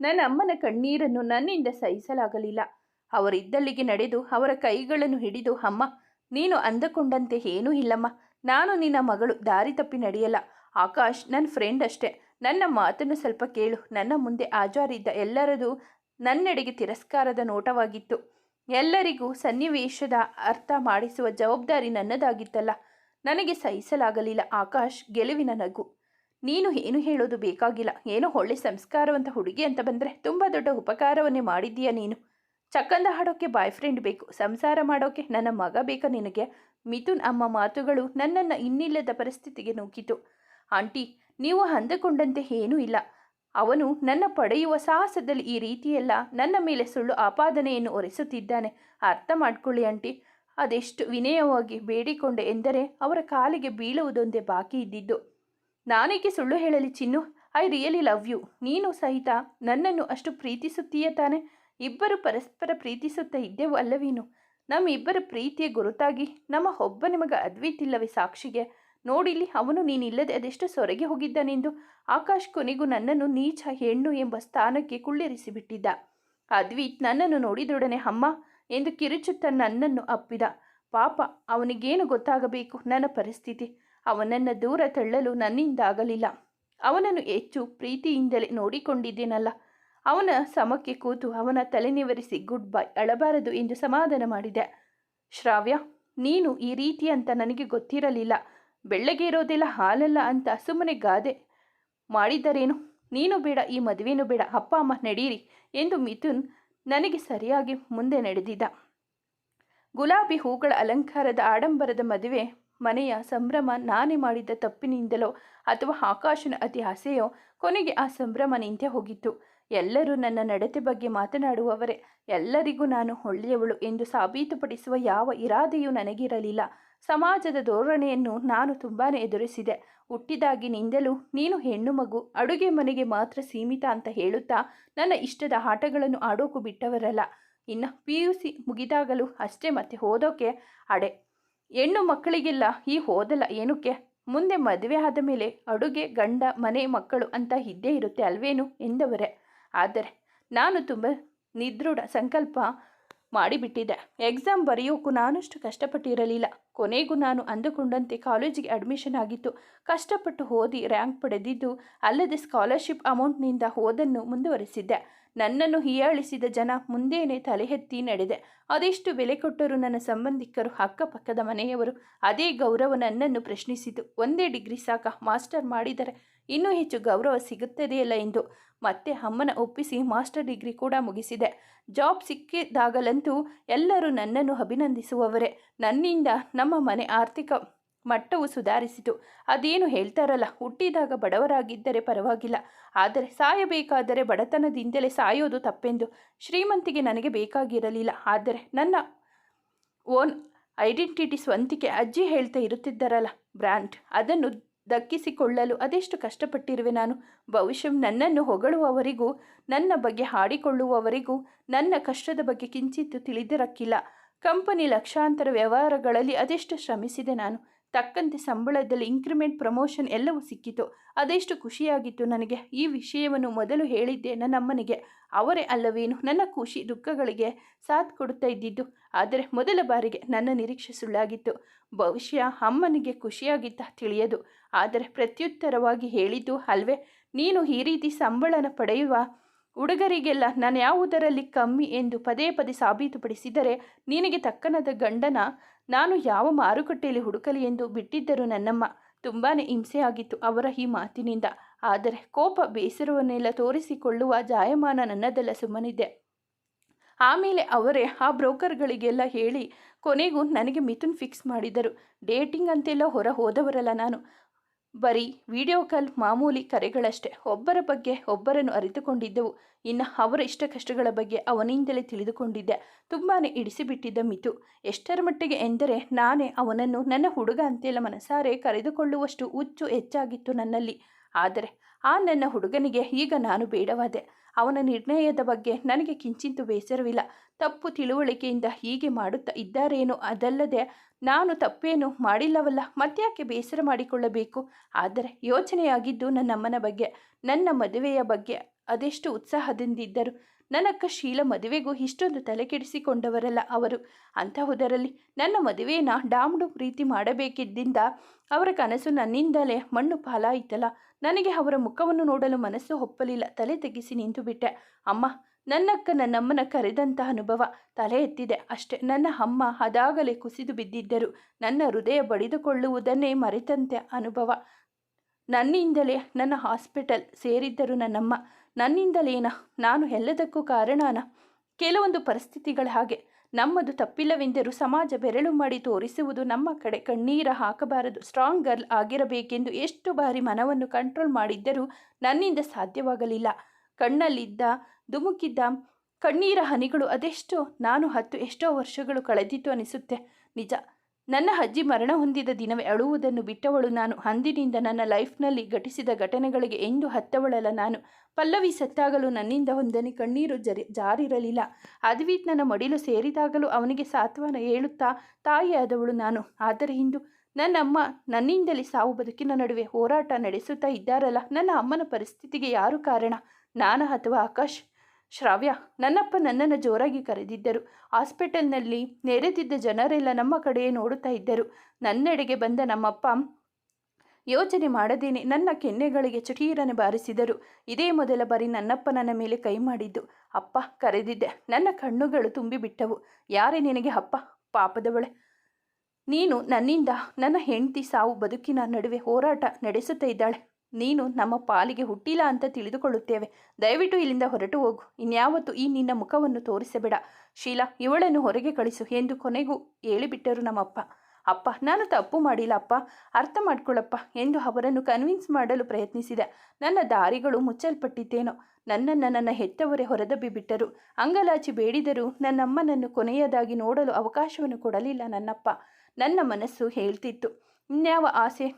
ನನ್ನ ಅಮ್ಮನ ಕಣ್ಣೀರನ್ನು ನನ್ನಿಂದ ಸಹಿಸಲಾಗಲಿಲ್ಲ. ಅವರಿದ್ದಲ್ಲಿಗೆ ನಡೆದು ಅವರ ಕೈಗಳನ್ನು ಹಿಡಿದು, ಅಮ್ಮ, ನೀನು ಅಂದಕೊಂಡಂತೆ ಏನೂ ಇಲ್ಲಮ್ಮ. ನಾನು ನಿನ್ನ ಮಗಳು ದಾರಿ ತಪ್ಪಿ ನಡೆಯಲ್ಲ. ಆಕಾಶ್ ನನ್ನ ಫ್ರೆಂಡ್ ಅಷ್ಟೇ. ನನ್ನ ಮಾತನ್ನು ಸ್ವಲ್ಪ ಕೇಳು. ನನ್ನ ಮುಂದೆ ಆಜಾರಿದ್ದ ಎಲ್ಲರದು ನನ್ನೆಡೆಗೆ ತಿರಸ್ಕಾರದ ನೋಟವಾಗಿತ್ತು. ಎಲ್ಲರಿಗೂ ಸನ್ನಿವೇಶದ ಅರ್ಥ ಮಾಡಿಸುವ ಜವಾಬ್ದಾರಿ ನನ್ನದಾಗಿತ್ತಲ್ಲ. ನನಗೆ ಸಹಿಸಲಾಗಲಿಲ್ಲ. ಆಕಾಶ್ ಗೆಲುವಿನ ನಗು. ನೀನು ಏನು ಹೇಳೋದು ಬೇಕಾಗಿಲ್ಲ. ಏನೋ ಒಳ್ಳೆ ಸಂಸ್ಕಾರವಂತ ಹುಡುಗಿ ಅಂತ ಬಂದರೆ ತುಂಬ ದೊಡ್ಡ ಉಪಕಾರವನ್ನೇ ಮಾಡಿದ್ದೀಯ ನೀನು. ಚಕ್ಕಂದ ಹಾಡೋಕ್ಕೆ ಬಾಯ್ ಫ್ರೆಂಡ್ ಬೇಕು, ಸಂಸಾರ ಮಾಡೋಕ್ಕೆ ನನ್ನ ಮಗ ಬೇಕಾ ನಿನಗೆ? ಮಿಥುನ್ ಅಮ್ಮ ಮಾತುಗಳು ನನ್ನನ್ನು ಇನ್ನಿಲ್ಲದ ಪರಿಸ್ಥಿತಿಗೆ ನೂಕಿತು. ಆಂಟಿ, ನೀವು ಅಂದುಕೊಂಡಂತೆ ಏನೂ ಇಲ್ಲ. ಅವನು ನನ್ನ ಪಡೆಯುವ ಸಾಹಸದಲ್ಲಿ ಈ ರೀತಿಯೆಲ್ಲ ನನ್ನ ಮೇಲೆ ಸುಳ್ಳು ಆಪಾದನೆಯನ್ನು ಒರೆಸುತ್ತಿದ್ದಾನೆ. ಅರ್ಥ ಮಾಡ್ಕೊಳ್ಳಿ ಆಂಟಿ. ಅದೆಷ್ಟು ವಿನಯವಾಗಿ ಬೇಡಿಕೊಂಡೆ ಎಂದರೆ ಅವರ ಕಾಲಿಗೆ ಬೀಳುವುದೊಂದೇ ಬಾಕಿ ಇದ್ದಿದ್ದು. ನಾನೇಕೆ ಸುಳ್ಳು ಹೇಳಲಿ ಚಿನ್ನು? I really love you. ನೀನು ಸಹಿತ ನನ್ನನ್ನು ಅಷ್ಟು ಪ್ರೀತಿಸುತ್ತೀಯ ತಾನೆ? ಇಬ್ಬರು ಪರಸ್ಪರ ಪ್ರೀತಿಸುತ್ತಾ ಇದ್ದೆವು ಅಲ್ಲವೇನು? ನಮ್ಮ ಇಬ್ಬರ ಪ್ರೀತಿಯ ಗುರುತಾಗಿ ನಮ್ಮ ಒಬ್ಬ ನಿಮಗೆ ಅದ್ವಿತಿಲ್ಲವೇ ಸಾಕ್ಷಿಗೆ? ನೋಡಿಲ್ಲಿ ಅವನು ನೀನಿಲ್ಲದೆ ಅದೆಷ್ಟು ಸೊರಗೆ ಹೋಗಿದ್ದಾನೆಂದು. ಆಕಾಶ್ ಕೊನೆಗೂ ನನ್ನನ್ನು ನೀಚ ಹೆಣ್ಣು ಎಂಬ ಸ್ಥಾನಕ್ಕೆ ಕುಳ್ಳಿರಿಸಿಬಿಟ್ಟಿದ್ದ. ಅದ್ವೈತ್, ನನ್ನನ್ನು ನೋಡಿದೊಡನೆ ಅಮ್ಮ ಎಂದು ಕಿರುಚುತ್ತ ನನ್ನನ್ನು ಅಪ್ಪಿದ. ಪಾಪ, ಅವನಿಗೇನು ಗೊತ್ತಾಗಬೇಕು? ನನ್ನ ಪರಿಸ್ಥಿತಿ. ಅವನನ್ನು ದೂರ ತಳ್ಳಲು ನನ್ನಿಂದಾಗಲಿಲ್ಲ. ಅವನನ್ನು ಹೆಚ್ಚು ಪ್ರೀತಿಯಿಂದಲೇ ನೋಡಿಕೊಂಡಿದ್ದೇನಲ್ಲ. ಅವನ ಸಮಕ್ಕೆ ಕೂತು ಅವನ ತಲೆನಿವರಿಸಿ ಗುಡ್ ಬೈ ಅಳಬಾರದು ಎಂದು ಸಮಾಧಾನ ಮಾಡಿದೆ. ಶ್ರಾವ್ಯ, ನೀನು ಈ ರೀತಿ ಅಂತ ನನಗೆ ಗೊತ್ತಿರಲಿಲ್ಲ. ಬೆಳ್ಳಗೆ ಇರೋದೆಲ್ಲ ಹಾಲಲ್ಲ ಅಂತ ಸುಮ್ಮನೆ ಗಾದೆ ಮಾಡಿದ್ದರೇನು ನೀನು ಬೇಡ, ಈ ಮದುವೆನೂ ಬೇಡ. ಅಪ್ಪ, ಅಮ್ಮ ನಡೀರಿ ಎಂದು ಮಿಥುನ್ ನನಗೆ ಸರಿಯಾಗಿ ಮುಂದೆ ನಡೆದಿದ್ದ. ಗುಲಾಬಿ ಹೂಗಳ ಅಲಂಕಾರದ ಆಡಂಬರದ ಮದುವೆ ಮನೆಯ ಸಂಭ್ರಮ ನಾನೇ ಮಾಡಿದ್ದ ತಪ್ಪಿನಿಂದಲೋ ಅಥವಾ ಆಕಾಶನ ಅತಿ ಆಸೆಯೋ ಕೊನೆಗೆ ಆ ಸಂಭ್ರಮ ನಿಂತೆ ಹೋಗಿತ್ತು. ಎಲ್ಲರೂ ನನ್ನ ನಡತೆ ಬಗ್ಗೆ ಮಾತನಾಡುವವರೇ, ಎಲ್ಲರಿಗೂ ನಾನು ಒಳ್ಳೆಯವಳು ಎಂದು ಸಾಬೀತುಪಡಿಸುವ ಯಾವ ಇರಾದೆಯೂ ನನಗಿರಲಿಲ್ಲ. ಸಮಾಜದ ಧೋರಣೆಯನ್ನು ನಾನು ತುಂಬಾ ಎದುರಿಸಿದೆ. ಹುಟ್ಟಿದಾಗಿನಿಂದಲೂ ನೀನು ಹೆಣ್ಣು ಮಗು, ಅಡುಗೆ ಮನೆಗೆ ಮಾತ್ರ ಸೀಮಿತ ಅಂತ ಹೇಳುತ್ತಾ ನನ್ನ ಇಷ್ಟದ ಆಟಗಳನ್ನು ಆಡೋಕು ಬಿಟ್ಟವರಲ್ಲ. ಇನ್ನು ಪಿ ಯು ಸಿ ಮುಗಿದಾಗಲೂ ಅಷ್ಟೇ ಮತ್ತೆ ಓದೋಕೆ ಅಡೆ. ಹೆಣ್ಣು ಮಕ್ಕಳಿಗೆಲ್ಲ, ಈ ಓದಲ್ಲ ಏನಕ್ಕೆ? ಮುಂದೆ ಮದುವೆ ಆದ ಮೇಲೆ ಅಡುಗೆ, ಗಂಡ, ಮನೆ, ಮಕ್ಕಳು ಅಂತ ಇದ್ದೇ ಇರುತ್ತೆ ಅಲ್ವೇನು ಎಂದವರೇ? ಆದರೆ ನಾನು ತುಂಬ ನಿದೃಢ ಸಂಕಲ್ಪ ಮಾಡಿಬಿಟ್ಟಿದ್ದೆ. ಎಕ್ಸಾಮ್ ಬರೆಯೋಕ್ಕೂ ನಾನಷ್ಟು ಕಷ್ಟಪಟ್ಟಿರಲಿಲ್ಲ. ಕೊನೆಗೂ ನಾನು ಅಂದುಕೊಂಡಂತೆ ಕಾಲೇಜಿಗೆ ಅಡ್ಮಿಷನ್ ಆಗಿತ್ತು. ಕಷ್ಟಪಟ್ಟು ಓದಿ ರ್ಯಾಂಕ್ ಪಡೆದಿದ್ದು ಅಲ್ಲದೆ ಸ್ಕಾಲರ್ಶಿಪ್ ಅಮೌಂಟ್ನಿಂದ ಓದನ್ನು ಮುಂದುವರಿಸಿದ್ದೆ. ನನ್ನನ್ನು ಹೀಯಾಳಿಸಿದ ಜನ ಮುಂದೇನೆ ತಲೆ ಎತ್ತಿ ನಡೆದೆ. ಅದೆಷ್ಟು ಬೆಲೆ ಕೊಟ್ಟರು ನನ್ನ ಸಂಬಂಧಿಕರು ಅಕ್ಕಪಕ್ಕದ ಮನೆಯವರು ಅದೇ ಗೌರವ ನನ್ನನ್ನು ಪ್ರಶ್ನಿಸಿತು. ಒಂದೇ ಡಿಗ್ರಿ ಸಾಕ ಮಾಸ್ಟರ್ ಮಾಡಿದರೆ ಇನ್ನೂ ಹೆಚ್ಚು ಗೌರವ ಸಿಗುತ್ತದೆಯಲ್ಲ ಎಂದು ಮತ್ತೆ ಅಮ್ಮನ ಒಪ್ಪಿಸಿ ಮಾಸ್ಟರ್ ಡಿಗ್ರಿ ಕೂಡ ಮುಗಿಸಿದೆ. ಜಾಬ್ ಸಿಕ್ಕಿದಾಗಲಂತೂ ಎಲ್ಲರೂ ನನ್ನನ್ನು ಅಭಿನಂದಿಸುವವರೇ. ನನ್ನಿಂದ ನಮ್ಮ ಮನೆ ಆರ್ಥಿಕ ಮಟ್ಟವು ಸುಧಾರಿಸಿತು. ಅದೇನು ಹೇಳ್ತಾರಲ್ಲ, ಹುಟ್ಟಿದಾಗ ಬಡವರಾಗಿದ್ದರೆ ಪರವಾಗಿಲ್ಲ. ಆದರೆ ಸಾಯಬೇಕಾದರೆ ಬಡತನದಿಂದಲೇ ಸಾಯೋದು ತಪ್ಪೆಂದು ಶ್ರೀಮಂತಿಗೆ ನನಗೆ ಬೇಕಾಗಿರಲಿಲ್ಲ. ಆದರೆ ನನ್ನ ಓನ್ ಐಡೆಂಟಿಟಿ ಸ್ವಂತಿಕೆ ಅಜ್ಜಿ ಹೇಳ್ತಾ ಇರುತ್ತಿದ್ದರಲ್ಲ ಬ್ರ್ಯಾಂಡ್ ಅದನ್ನು ದಕ್ಕಿಸಿಕೊಳ್ಳಲು ಅದೆಷ್ಟು ಕಷ್ಟಪಟ್ಟಿರುವೆ ನಾನು? ಬಹುಶಃ ನನ್ನನ್ನು ಹೊಗಳುವವರಿಗೂ, ನನ್ನ ಬಗ್ಗೆ ಹಾಡಿಕೊಳ್ಳುವವರಿಗೂ, ನನ್ನ ಕಷ್ಟದ ಬಗ್ಗೆ ಕಿಂಚಿತ್ತು ತಿಳಿದಿರಕ್ಕಿಲ್ಲ. ಕಂಪನಿ ಲಕ್ಷಾಂತರ ವ್ಯವಹಾರಗಳಲ್ಲಿ ಅದೆಷ್ಟು ಶ್ರಮಿಸಿದೆ ನಾನು? ತಕ್ಕಂತೆ ಸಂಬಳದಲ್ಲಿ ಇಂಕ್ರಿಮೆಂಟ್ ಪ್ರಮೋಷನ್ ಎಲ್ಲವೂ ಸಿಕ್ಕಿತು. ಅದೆಷ್ಟು ಖುಷಿಯಾಗಿತ್ತು ನನಗೆ. ಈ ವಿಷಯವನ್ನು ಮೊದಲು ಹೇಳಿದ್ದೆ ನನ್ನಮ್ಮನಿಗೆ ಅವರೇ ಅಲ್ಲವೇನು? ನನ್ನ ಖುಷಿ ದುಃಖಗಳಿಗೆ ಸಾಥ್ ಕೊಡುತ್ತಾ ಇದ್ದಿದ್ದು. ಆದರೆ ಮೊದಲ ಬಾರಿಗೆ ನನ್ನ ನಿರೀಕ್ಷೆ ಸುಳ್ಳಾಗಿತ್ತು. ಭವಿಷ್ಯ ಅಮ್ಮನಿಗೆ ಖುಷಿಯಾಗಿತ್ತ ತಿಳಿಯದು. ಆದರೆ ಪ್ರತ್ಯುತ್ತರವಾಗಿ ಹೇಳಿದ್ದು ಅಲ್ವೇ? ನೀನು ಈ ರೀತಿ ಸಂಬಳನ ಪಡೆಯುವ ಹುಡುಗರಿಗೆಲ್ಲ ನಾನು ಯಾವುದರಲ್ಲಿ ಕಮ್ಮಿ ಎಂದು ಪದೇ ಪದೇ ಸಾಬೀತುಪಡಿಸಿದರೆ ನಿನಗೆ ತಕ್ಕನದ ಗಂಡನ ನಾನು ಯಾವ ಮಾರುಕಟ್ಟೆಯಲ್ಲಿ ಹುಡುಕಲಿ ಎಂದು ಬಿಟ್ಟಿದ್ದರು ನನ್ನಮ್ಮ ತುಂಬಾ ಹಿಂಸೆಯಾಗಿತ್ತು ಅವರ ಈ ಮಾತಿನಿಂದ. ಆದರೆ ಕೋಪ ಬೇಸರವನ್ನೆಲ್ಲ ತೋರಿಸಿಕೊಳ್ಳುವ ಜಾಯಮಾನ ನನ್ನದೆಲ್ಲ ಸುಮ್ಮನಿದ್ದೆ. ಆಮೇಲೆ ಅವರೇ ಆ ಬ್ರೋಕರ್ಗಳಿಗೆಲ್ಲ ಹೇಳಿ ಕೊನೆಗೂ ನನಗೆ ಮಿಥುನ್ ಫಿಕ್ಸ್ ಮಾಡಿದರು ಡೇಟಿಂಗ್ ಅಂತೆಲ್ಲ ಹೊರ ಹೋದವರಲ್ಲ ನಾನು. ಬರೀ ವಿಡಿಯೋ ಕಾಲ್ ಮಾಮೂಲಿ ಕರೆಗಳಷ್ಟೇ, ಒಬ್ಬರ ಬಗ್ಗೆ ಒಬ್ಬರನ್ನು ಅರಿತುಕೊಂಡಿದ್ದೆವು. ಇನ್ನು ಅವರ ಇಷ್ಟ ಕಷ್ಟಗಳ ಬಗ್ಗೆ ಅವನಿಂದಲೇ ತಿಳಿದುಕೊಂಡಿದ್ದೆ. ತುಂಬಾ ಇಡಿಸಿಬಿಟ್ಟಿದ್ದ ಮಿತು. ಎಷ್ಟರ ಮಟ್ಟಿಗೆ ಎಂದರೆ ನಾನೇ ಅವನನ್ನು ನನ್ನ ಹುಡುಗ ಅಂತೆಲ್ಲ ಮನಸಾರೆ ಕರೆದುಕೊಳ್ಳುವಷ್ಟು ಹುಚ್ಚು ಹೆಚ್ಚಾಗಿತ್ತು ನನ್ನಲ್ಲಿ. ಆದರೆ ಆ ನನ್ನ ಹುಡುಗನಿಗೆ ಈಗ ನಾನು ಬೇಡವಾದೆ. ಅವನ ನಿರ್ಣಯದ ಬಗ್ಗೆ ನನಗೆ ಕಿಂಚಿಂತು ಬೇಸರವಿಲ್ಲ. ತಪ್ಪು ತಿಳುವಳಿಕೆಯಿಂದ ಹೀಗೆ ಮಾಡುತ್ತಾ ಇದ್ದಾರೇನೋ ಅದಲ್ಲದೆ ನಾನು ತಪ್ಪೇನು ಮಾಡಿಲ್ಲವಲ್ಲ, ಮತ್ತ್ಯಾಕೆ ಬೇಸರ ಮಾಡಿಕೊಳ್ಳಬೇಕು? ಆದರೆ ಯೋಚನೆಯಾಗಿದ್ದು ನನ್ನಮ್ಮನ ಬಗ್ಗೆ, ನನ್ನ ಮದುವೆಯ ಬಗ್ಗೆ ಅದೆಷ್ಟು ಉತ್ಸಾಹದಿಂದಿದ್ದರು. ನನ್ನಕ್ಕ ಶೀಲ ಮದುವೆಗೂ ಇಷ್ಟೊಂದು ತಲೆ ಕೆಡಿಸಿಕೊಂಡವರಲ್ಲ ಅವರು. ಅಂತಹುದರಲ್ಲಿ ನನ್ನ ಮದುವೆನ ಡಾಮ್ಡು ಪ್ರೀತಿ ಮಾಡಬೇಕಿದ್ದಿಂದ ಅವರ ಕನಸು ನನ್ನಿಂದಲೇ ಮಣ್ಣು ಪಾಲಾಯಿತಲ್ಲ. ನನಗೆ ಅವರ ಮುಖವನ್ನು ನೋಡಲು ಮನಸ್ಸು ಒಪ್ಪಲಿಲ್ಲ. ತಲೆ ತೆಗೆಸಿ ನಿಂತು ಬಿಟ್ಟೆ. ಅಮ್ಮ, ನನ್ನಕ್ಕ ನನ್ನಮ್ಮನ ಕರೆದಂತ ಅನುಭವ ತಲೆ ಎತ್ತಿದೆ ಅಷ್ಟೇ. ನನ್ನ ಅಮ್ಮ ಅದಾಗಲೇ ಕುಸಿದು ಬಿದ್ದಿದ್ದರು. ನನ್ನ ಹೃದಯ ಬಡಿದುಕೊಳ್ಳುವುದನ್ನೇ ಮರೆತಂತೆ ಅನುಭವ. ನನ್ನಿಂದಲೇ ನನ್ನ ಹಾಸ್ಪಿಟಲ್ ಸೇರಿದ್ದರು ನನ್ನಮ್ಮ. ನನ್ನಿಂದಲೇನ? ನಾನು ಎಲ್ಲದಕ್ಕೂ ಕಾರಣನ? ಕೆಲವೊಂದು ಪರಿಸ್ಥಿತಿಗಳ ಹಾಗೆ. ನಮ್ಮದು ತಪ್ಪಿಲ್ಲವೆಂದರೂ ಸಮಾಜ ಬೆರಳು ಮಾಡಿ ತೋರಿಸುವುದು ನಮ್ಮ ಕಡೆ. ಕಣ್ಣೀರ ಹಾಕಬಾರದು. ಸ್ಟ್ರಾಂಗ್ ಗರ್ಲ್ ಆಗಿರಬೇಕೆಂದು ಎಷ್ಟು ಬಾರಿ ಮನವನ್ನು ಕಂಟ್ರೋಲ್ ಮಾಡಿದ್ದರೂ ನನ್ನಿಂದ ಸಾಧ್ಯವಾಗಲಿಲ್ಲ. ಕಣ್ಣಲ್ಲಿದ್ದ ದುಮುಕಿದ್ದ ಕಣ್ಣೀರ ಹನಿಗಳು ಅದೆಷ್ಟೋ, ನಾನು ಹತ್ತು ಎಷ್ಟೋ ವರ್ಷಗಳು ಕಳೆದಿತ್ತು ಅನಿಸುತ್ತೆ. ನಿಜ. ನನ್ನ ಅಜ್ಜಿ ಮರಣ ಹೊಂದಿದ ದಿನವೇ ಅಳುವುದನ್ನು ಬಿಟ್ಟವಳು ನಾನು. ಅಂದಿನಿಂದ ನನ್ನ ಲೈಫ್ನಲ್ಲಿ ಘಟಿಸಿದ ಘಟನೆಗಳಿಗೆ ಎಂದು ಹತ್ತವಳಲ್ಲ ನಾನು. ಪಲ್ಲವಿ ಸತ್ತಾಗಲು ನನ್ನಿಂದ ಹೊಂದನೆ ಕಣ್ಣೀರು ಜರಿ, ಜಾರಿರಲಿಲ್ಲ. ಅದ್ವೀತ್ ನನ್ನ ಮಡಿಲು ಸೇರಿದಾಗಲೂ ಅವನಿಗೆ ಸಾತ್ವನ ಹೇಳುತ್ತಾ ತಾಯಿಯಾದವಳು ನಾನು. ಆದರೆ ಇಂದು ನನ್ನಮ್ಮ ನನ್ನಿಂದಲೇ ಸಾವು ಬದುಕಿನ ನಡುವೆ ಹೋರಾಟ ನಡೆಸುತ್ತಾ ಇದ್ದಾರಲ್ಲ, ನನ್ನ ಅಮ್ಮನ ಪರಿಸ್ಥಿತಿಗೆ ಯಾರು ಕಾರಣ? ನಾನು ಅಥವಾ ಆಕಾಶ್? ಶ್ರಾವ್ಯ, ನನ್ನಪ್ಪ ನನ್ನನ್ನು ಜೋರಾಗಿ ಕರೆದಿದ್ದರು. ಹಾಸ್ಪಿಟಲ್ನಲ್ಲಿ ನೆರೆದಿದ್ದ ಜನರೆಲ್ಲ ನಮ್ಮ ಕಡೆಯೇ ನೋಡುತ್ತಾ ಇದ್ದರು. ನನ್ನೆಡೆಗೆ ಬಂದ ನಮ್ಮಪ್ಪ ಯೋಚನೆ ಮಾಡದೇನೆ ನನ್ನ ಕೆನ್ನೆಗಳಿಗೆ ಚಟೀರನೆ ಬಾರಿಸಿದರು. ಇದೇ ಮೊದಲ ಬಾರಿ ನನ್ನಪ್ಪ ನನ್ನ ಮೇಲೆ ಕೈ ಮಾಡಿದ್ದು. ಅಪ್ಪ, ಕರೆದಿದ್ದೆ. ನನ್ನ ಕಣ್ಣುಗಳು ತುಂಬಿಬಿಟ್ಟವು ಯಾರೇ ನಿನಗೆ ಅಪ್ಪ, ಪಾಪದವಳೆ? ನೀನು ನನ್ನಿಂದ ನನ್ನ ಹೆಂಡತಿ ಸಾವು ಬದುಕಿನ ನಡುವೆ ಹೋರಾಟ ನಡೆಸುತ್ತಾ ಇದ್ದಾಳೆ. ನೀನು ನಮ್ಮ ಪಾಲಿಗೆ ಹುಟ್ಟಿಲ್ಲ ಅಂತ ತಿಳಿದುಕೊಳ್ಳುತ್ತೇವೆ. ದಯವಿಟ್ಟು ಇಲ್ಲಿಂದ ಹೊರಟು ಹೋಗು. ಇನ್ಯಾವತ್ತು ಈ ನಿನ್ನ ಮುಖವನ್ನು ತೋರಿಸಬೇಡ. ಶೀಲಾ, ಇವಳನ್ನು ಹೊರಗೆ ಕಳಿಸು ಎಂದು ಕೊನೆಗೂ ಹೇಳಿಬಿಟ್ಟರು ನಮ್ಮಪ್ಪ. ಅಪ್ಪ, ನಾನು ತಪ್ಪು ಮಾಡಿಲ್ಲ ಅಪ್ಪ. ಅರ್ಥ ಮಾಡ್ಕೊಳ್ಳಪ್ಪ ಎಂದು ಅವರನ್ನು ಕನ್ವಿನ್ಸ್ ಮಾಡಲು ಪ್ರಯತ್ನಿಸಿದೆ. ನನ್ನ ದಾರಿಗಳು ಮುಚ್ಚಲ್ಪಟ್ಟಿದ್ದೇನೋ ನನ್ನನ್ನು ನನ್ನ ಹೆತ್ತವರೇ ಹೊರದಬ್ಬಿ ಬಿಟ್ಟರು. ಅಂಗಲಾಚಿ ಬೇಡಿದರೂ ನನ್ನಮ್ಮನನ್ನು ಕೊನೆಯದಾಗಿ ನೋಡಲು ಅವಕಾಶವನ್ನು ಕೊಡಲಿಲ್ಲ ನನ್ನಪ್ಪ. ನನ್ನ ಮನಸ್ಸು ಹೇಳ್ತಿತ್ತು. ಇನ್ಯಾವ ಆಸೆ?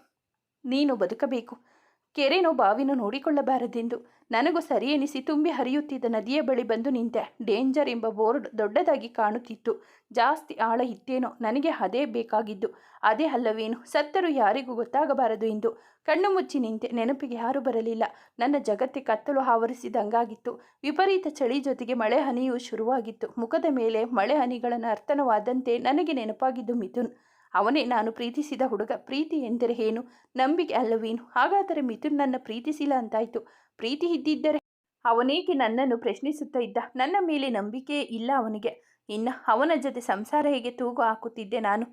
ನೀನು ಬದುಕಬೇಕು. ಕೆರೆನೋ ಬಾವಿನೋ ನೋಡಿಕೊಳ್ಳಬಾರದೆಂದು. ನನಗೂ ಸರಿ ಎನಿಸಿ ತುಂಬಿ ಹರಿಯುತ್ತಿದ್ದ ನದಿಯ ಬಳಿ ಬಂದು ನಿಂತೆ. ಡೇಂಜರ್ ಎಂಬ ಬೋರ್ಡ್ ದೊಡ್ಡದಾಗಿ ಕಾಣುತ್ತಿತ್ತು. ಜಾಸ್ತಿ ಆಳ ಇತ್ತೇನೋ, ನನಗೆ ಅದೇ ಬೇಕಾಗಿದ್ದು. ಅದೇ ಅಲ್ಲವೇನು, ಸತ್ತರು ಯಾರಿಗೂ ಗೊತ್ತಾಗಬಾರದು ಎಂದು. ಕಣ್ಣು ಮುಚ್ಚಿ ನಿಂತೆ, ನೆನಪಿಗೆ ಯಾರೂ ಬರಲಿಲ್ಲ. ನನ್ನ ಜಗತ್ತೆ ಕತ್ತಲು ಆವರಿಸಿದಂಗಾಗಿತ್ತು. ವಿಪರೀತ ಚಳಿ ಜೊತೆಗೆ ಮಳೆ ಹನಿಯೂ ಶುರುವಾಗಿತ್ತು. ಮುಖದ ಮೇಲೆ ಮಳೆ ಹನಿಗಳನ್ನು ಅರ್ಥನವಾದಂತೆ ನನಗೆ ನೆನಪಾಗಿದ್ದು ಮಿಥುನ್. ಅವನೇ ನಾನು ಪ್ರೀತಿಸಿದ ಹುಡುಗ. ಪ್ರೀತಿ ಎಂದರೆ ಏನು? ನಂಬಿಕೆ ಅಲ್ಲವೇನು ಹಾಗಾದರೆ ಮಿಥುನ್ ನನ್ನ ಪ್ರೀತಿಸಿಲ್ಲ ಅಂತಾಯಿತು. ಪ್ರೀತಿ ಇದ್ದಿದ್ದರೆ ಅವನೇಕೆ ನನ್ನನ್ನು ಪ್ರಶ್ನಿಸುತ್ತಾ ಇದ್ದ? ನನ್ನ ಮೇಲೆ ನಂಬಿಕೆ ಇಲ್ಲ ಅವನಿಗೆ. ಇನ್ನು ಅವನ ಜೊತೆ ಸಂಸಾರ ಹೇಗೆ ತೂಗು ಹಾಕುತ್ತಿದ್ದೆ ನಾನು?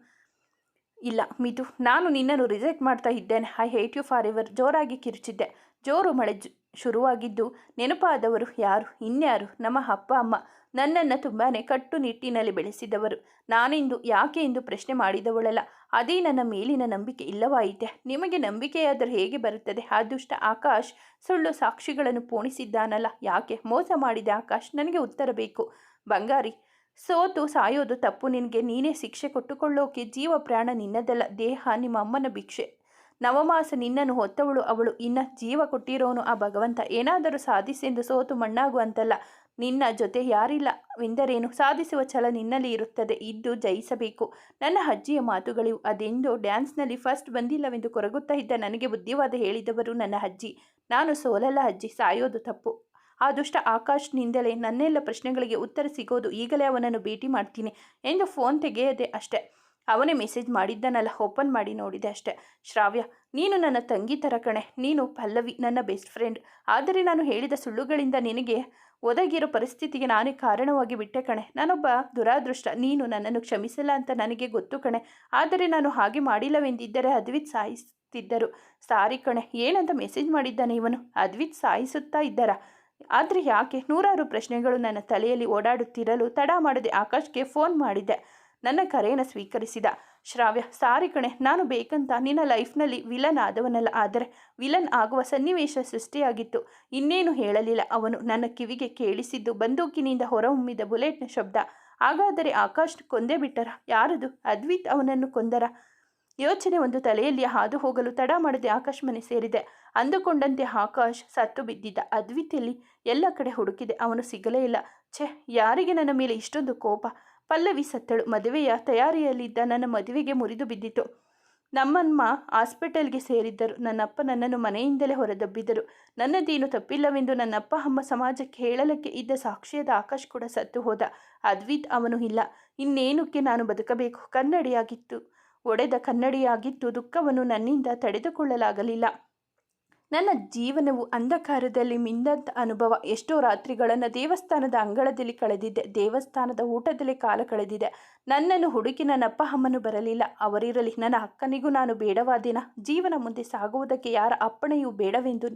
ಇಲ್ಲ, ಮಿಥು. ನಾನು ನಿನ್ನನ್ನು ರಿಜೆಕ್ಟ್ ಮಾಡ್ತಾ ಇದ್ದೇನೆ. I hate you forever. ಜೋರಾಗಿ ಕಿರುಚಿದ್ದೆ. ಜೋರು ಮಳೆ ಶುರುವಾಗಿದ್ದು, ನೆನಪಾದವರು ಯಾರು? ಇನ್ಯಾರು? ನಮ್ಮ ಅಪ್ಪ, ಅಮ್ಮ ನನ್ನನ್ನು ತುಂಬಾ ಕಟ್ಟುನಿಟ್ಟಿನಲ್ಲಿ ಬೆಳೆಸಿದವರು. ನಾನೆಂದು ಯಾಕೆ ಎಂದು ಪ್ರಶ್ನೆ ಮಾಡಿದವಳಲ್ಲ? ಅದೇ ನನ್ನ ಮೇಲಿನ ನಂಬಿಕೆ ಇಲ್ಲವಾಯಿತೆ. ನಿಮಗೆ ನಂಬಿಕೆಯಾದರೂ ಹೇಗೆ ಬರುತ್ತದೆ? ಆ ದುಷ್ಟ ಆಕಾಶ್ ಸುಳ್ಳು ಸಾಕ್ಷಿಗಳನ್ನು ಪೋಣಿಸಿದ್ದಾನಲ್ಲ. ಯಾಕೆ? ಮೋಸ ಮಾಡಿದ ಆಕಾಶ್ ನನಗೆ ಉತ್ತರ ಬೇಕು. ಬಂಗಾರಿ, ಸೋತು ಸಾಯೋದು ತಪ್ಪು ನಿನಗೆ. ನೀನೇ ಶಿಕ್ಷೆ ಕೊಟ್ಟುಕೊಳ್ಳೋಕೆ ಜೀವ ಪ್ರಾಣ ನಿನ್ನದಲ್ಲ. ದೇಹ ನಿಮ್ಮ ಅಮ್ಮನ ಭಿಕ್ಷೆ. ನವಮಾಸ ನಿನ್ನನ್ನು ಹೊತ್ತವಳು, ಅವಳು ಇನ್ನ ಜೀವ ಕೊಟ್ಟಿರೋನು. ಆ ಭಗವಂತ ಏನಾದರೂ ಸಾಧಿಸೆಂದು ಸೋತು ಮಣ್ಣಾಗುವಂತಲ್ಲ ನಿನ್ನ ಜೊತೆ ಯಾರಿಲ್ಲ. ಎಂದರೇನು? ಸಾಧಿಸುವ ಛಲ ನಿನ್ನಲ್ಲಿ ಇರುತ್ತದೆ. ಇದ್ದು ಜಯಿಸಬೇಕು. ನನ್ನ ಅಜ್ಜಿಯ ಮಾತುಗಳಿವು. ಅದೆಂದು ಡ್ಯಾನ್ಸ್ನಲ್ಲಿ ಫಸ್ಟ್ ಬಂದಿಲ್ಲವೆಂದು ಕೊರಗುತ್ತಾ ಇದ್ದ ನನಗೆ ಬುದ್ಧಿವಾದ ಹೇಳಿದವರು ನನ್ನ ಅಜ್ಜಿ. ನಾನು ಸೋಲಲ್ಲ ಅಜ್ಜಿ. ಸಾಯೋದು ತಪ್ಪು. ಆ ದುಷ್ಟ ಆಕಾಶ್ನಿಂದಲೇ ನನ್ನೆಲ್ಲ ಪ್ರಶ್ನೆಗಳಿಗೆ ಉತ್ತರ ಸಿಗೋದು. ಈಗಲೇ ಅವನನ್ನು ಭೇಟಿ ಮಾಡ್ತೀನಿ ಎಂದು ಫೋನ್ ತೆಗೆಯದೆ ಅಷ್ಟೆ. ಅವನೇ ಮೆಸೇಜ್ ಮಾಡಿದ್ದನಲ್ಲ ಓಪನ್ ಮಾಡಿ ನೋಡಿದೆ ಅಷ್ಟೆ. ಶ್ರಾವ್ಯ, ನೀನು ನನ್ನ ತಂಗಿ ಥರ ಕಣೆ. ನೀನು ಪಲ್ಲವಿ, ನನ್ನ ಬೆಸ್ಟ್ ಫ್ರೆಂಡ್ ಆದರೆ ನಾನು ಹೇಳಿದ ಸುಳ್ಳುಗಳಿಂದ ನಿನಗೆ ಒದಗಿರೋ ಪರಿಸ್ಥಿತಿಗೆ ನಾನೇ ಕಾರಣವಾಗಿ ಬಿಟ್ಟೆ ಕಣೆ. ನಾನೊಬ್ಬ ದುರಾದೃಷ್ಟ. ನೀನು ನನ್ನನ್ನು ಕ್ಷಮಿಸಲ್ಲ ಅಂತ ನನಗೆ ಗೊತ್ತು ಕಣೆ. ಆದರೆ ನಾನು ಹಾಗೆ ಮಾಡಿಲ್ಲವೆಂದಿದ್ದರೆ ಅದ್ವಿತ್ ಸಾಯಿಸ್ತಿದ್ದರು. ಸಾರಿ ಕಣೆ. ಏನಂತ ಮೆಸೇಜ್ ಮಾಡಿದ್ದಾನೆ ಇವನು? ಅದ್ವಿತ್ ಸಾಯಿಸುತ್ತಾ ಇದ್ದಾರ? ಆದರೆ ಯಾಕೆ? ನೂರಾರು ಪ್ರಶ್ನೆಗಳು ನನ್ನ ತಲೆಯಲ್ಲಿ ಓಡಾಡುತ್ತಿರಲು ತಡ ಮಾಡದೆ ಆಕಾಶ್ಗೆ ಫೋನ್ ಮಾಡಿದ್ದೆ. ನನ್ನ ಕರೆಯನ್ನು ಸ್ವೀಕರಿಸಿದ. ಶ್ರಾವ್ಯ, ಸಾರಿ ಕಣೆ, ನಾನು ಬೇಕಂತ ನಿನ್ನ ಲೈಫ್ನಲ್ಲಿ ವಿಲನ್ ಆದವನಲ್ಲ. ಆದರೆ ವಿಲನ್ ಆಗುವ ಸನ್ನಿವೇಶ ಸೃಷ್ಟಿಯಾಗಿತ್ತು. ಇನ್ನೇನು ಹೇಳಲಿಲ್ಲ. ಅವನು ನನ್ನ ಕಿವಿಗೆ ಕೇಳಿಸಿದ್ದು ಬಂದೂಕಿನಿಂದ ಹೊರಹೊಮ್ಮಿದ ಬುಲೆಟ್ನ ಶಬ್ದ. ಹಾಗಾದರೆ ಆಕಾಶ್ ಕೊಂದೇ ಬಿಟ್ಟರ? ಯಾರದು? ಅದ್ವಿತ್ ಅವನನ್ನು ಕೊಂದರ? ಯೋಚನೆ ಒಂದು ತಲೆಯಲ್ಲಿ ಹಾದು ಹೋಗಲು ತಡ ಮಾಡದೆ ಆಕಾಶ್ ಮನೆ ಸೇರಿದೆ. ಅಂದುಕೊಂಡಂತೆ ಆಕಾಶ್ ಸತ್ತು ಬಿದ್ದಿದ್ದ. ಅದ್ವಿತಿಯಲ್ಲಿ ಎಲ್ಲ ಕಡೆ ಹುಡುಕಿದೆ. ಅವನು ಸಿಗಲೇ ಇಲ್ಲ. ಛೆ, ಯಾರಿಗೆ ನನ್ನ ಮೇಲೆ ಇಷ್ಟೊಂದು ಕೋಪ? ಪಲ್ಲವಿ ಸತ್ತಳು. ಮದುವೆಯ ತಯಾರಿಯಲ್ಲಿದ್ದ ನನ್ನ ಮದುವೆಗೆ ಮುರಿದು ಬಿದ್ದಿತು. ನಮ್ಮಮ್ಮ ಹಾಸ್ಪಿಟಲ್ಗೆ ಸೇರಿದ್ದರು. ನನ್ನಪ್ಪ ನನ್ನನ್ನು ಮನೆಯಿಂದಲೇ ಹೊರದಬ್ಬಿದ್ದರು ನನ್ನದೇನು ತಪ್ಪಿಲ್ಲವೆಂದು ನನ್ನಪ್ಪ ಅಮ್ಮ ಸಮಾಜಕ್ಕೆ ಹೇಳಲಕ್ಕೆ ಇದ್ದ ಸಾಕ್ಷಿಯದ ಆಕಾಶ್ ಕೂಡ ಸತ್ತು ಹೋದ. ಅದ್ವಿತ್ ಅವನು ಇಲ್ಲ. ಇನ್ನೇನಕ್ಕೆ ನಾನು ಬದುಕಬೇಕು? ಕನ್ನಡಿಯಾಗಿತ್ತು. ಒಡೆದ ಕನ್ನಡಿಯಾಗಿತ್ತು ದುಃಖವನ್ನು ನನ್ನಿಂದ ತಡೆದುಕೊಳ್ಳಲಾಗಲಿಲ್ಲ. ನನ್ನ ಜೀವನವು ಅಂಧಕಾರದಲ್ಲಿ ಮಿಂದಂತ ಅನುಭವ. ಎಷ್ಟೋ ರಾತ್ರಿಗಳನ್ನು ದೇವಸ್ಥಾನದ ಅಂಗಳದಲ್ಲಿ ಕಳೆದಿದ್ದೆ. ದೇವಸ್ಥಾನದ ಊಟದಲ್ಲಿ ಕಾಲ ಕಳೆದಿದೆ. ನನ್ನನ್ನು ಹುಡುಕಿ ನನ್ನ ಅಪ್ಪ ಅಮ್ಮನು ಬರಲಿಲ್ಲ. ಅವರಿರಲಿ, ನನ್ನ ಅಕ್ಕನಿಗೂ ನಾನು ಬೇಡವಾದಿನ ಜೀವನ ಮುಂದೆ ಸಾಗುವುದಕ್ಕೆ ಯಾರ ಅಪ್ಪಣೆಯೂ ಬೇಡವೆಂದು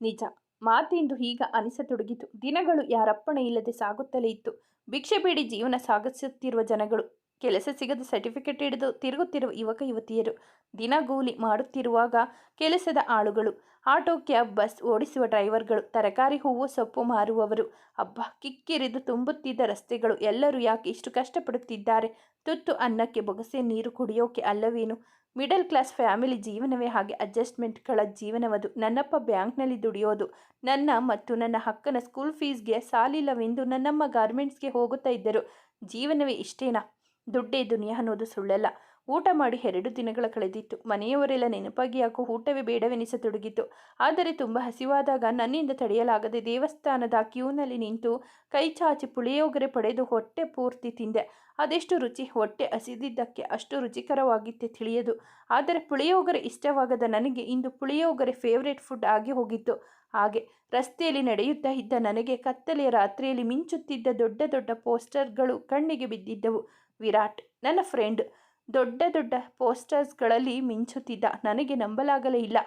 ನಿಜ. ಮಾತೆಂದು ಈಗ ಅನಿಸತೊಡಗಿತು. ದಿನಗಳು ಯಾರಪ್ಪಣೆ ಇಲ್ಲದೆ ಸಾಗುತ್ತಲೇ ಇತ್ತು. ಭಿಕ್ಷೆ ಬೇಡಿ ಜೀವನ ಸಾಗಿಸುತ್ತಿರುವ ಜನಗಳು. ಕೆಲಸ ಸಿಗದ ಸರ್ಟಿಫಿಕೇಟ್ ಹಿಡಿದು ತಿರುಗುತ್ತಿರುವ ಯುವಕ ಯುವತಿಯರು ದಿನಗೂಲಿ ಮಾಡುತ್ತಿರುವಾಗ ಕೆಲಸದ ಆಳುಗಳು ಆಟೋ ಕ್ಯಾಬ್ ಬಸ್ ಓಡಿಸುವ ಡ್ರೈವರ್ಗಳು, ತರಕಾರಿ ಹೂವು, ಸೊಪ್ಪು ಮಾರುವವರು ಅಬ್ಬ ಕಿಕ್ಕಿರಿದು ತುಂಬುತ್ತಿದ್ದ ರಸ್ತೆಗಳು, ಎಲ್ಲರೂ ಯಾಕೆ ಇಷ್ಟು ಕಷ್ಟಪಡುತ್ತಿದ್ದಾರೆ? ತುತ್ತು ಅನ್ನಕ್ಕೆ ಬೊಗಸೆ, ನೀರು ಕುಡಿಯೋಕೆ ಅಲ್ಲವೇನು? ಮಿಡಲ್ ಕ್ಲಾಸ್ ಫ್ಯಾಮಿಲಿ ಜೀವನವೇ ಹಾಗೆ ಅಡ್ಜಸ್ಟ್ಮೆಂಟ್ಗಳ ಜೀವನವದು. ನನ್ನಪ್ಪ ಬ್ಯಾಂಕ್ನಲ್ಲಿ ದುಡಿಯೋದು, ನನ್ನ ಮತ್ತು ನನ್ನ ಹಕ್ಕನ ಸ್ಕೂಲ್ ಫೀಸ್ಗೆ ಸಾಲಿಲ್ಲವೆಂದು ನನ್ನಮ್ಮ ಗಾರ್ಮೆಂಟ್ಸ್ಗೆ ಹೋಗುತ್ತಾ ಇದ್ದರು. ಜೀವನವೇ ಇಷ್ಟೇನಾ? ದುಡ್ಡೇ ದುನಿಯಾ ಅನ್ನೋದು ಸುಳ್ಳಲ್ಲ. ಊಟ ಮಾಡಿ ಎರಡು ದಿನಗಳ ಕಳೆದಿತ್ತು. ಮನೆಯವರೆಲ್ಲ ನೆನಪಾಗಿ ಯಾಕೋ ಊಟವೇ ಬೇಡವೆನಿಸತೊಡಗಿತು ಆದರೆ ತುಂಬ ಹಸಿವಾದಾಗ ನನ್ನಿಂದ ತಡೆಯಲಾಗದೆ ದೇವಸ್ಥಾನದ ಕ್ಯೂನಲ್ಲಿ ನಿಂತು ಕೈ ಚಾಚಿ ಪುಳಿಯೋಗರೆ ಪಡೆದು ಹೊಟ್ಟೆ ಪೂರ್ತಿ ತಿಂದೆ. ಅದೆಷ್ಟು ರುಚಿ? ಹೊಟ್ಟೆ ಹಸಿದಿದ್ದಕ್ಕೆ ಅಷ್ಟು ರುಚಿಕರವಾಗಿತ್ತೆ ತಿಳಿಯದು. ಆದರೆ ಪುಳಿಯೋಗರೆ ಇಷ್ಟವಾಗದ ನನಗೆ ಇಂದು ಪುಳಿಯೋಗರೆ ಫೇವ್ರೇಟ್ ಫುಡ್ ಆಗಿ ಹೋಗಿತ್ತು. ಹಾಗೆ ರಸ್ತೆಯಲ್ಲಿ ನಡೆಯುತ್ತಾ ಇದ್ದ ನನಗೆ ಕತ್ತಲೆಯ ರಾತ್ರಿಯಲ್ಲಿ ಮಿಂಚುತ್ತಿದ್ದ ದೊಡ್ಡ ದೊಡ್ಡ ಪೋಸ್ಟರ್ಗಳು ಕಣ್ಣಿಗೆ ಬಿದ್ದಿದ್ದವು. ವಿರಾಟ್, ನನ್ನ ಫ್ರೆಂಡ್. ದೊಡ್ಡ ದೊಡ್ಡ ಪೋಸ್ಟರ್ಸ್ಗಳಲ್ಲಿ ಮಿಂಚುತ್ತಿದ್ದ ನನಗೆ ನಂಬಲಾಗಲೇ ಇಲ್ಲ.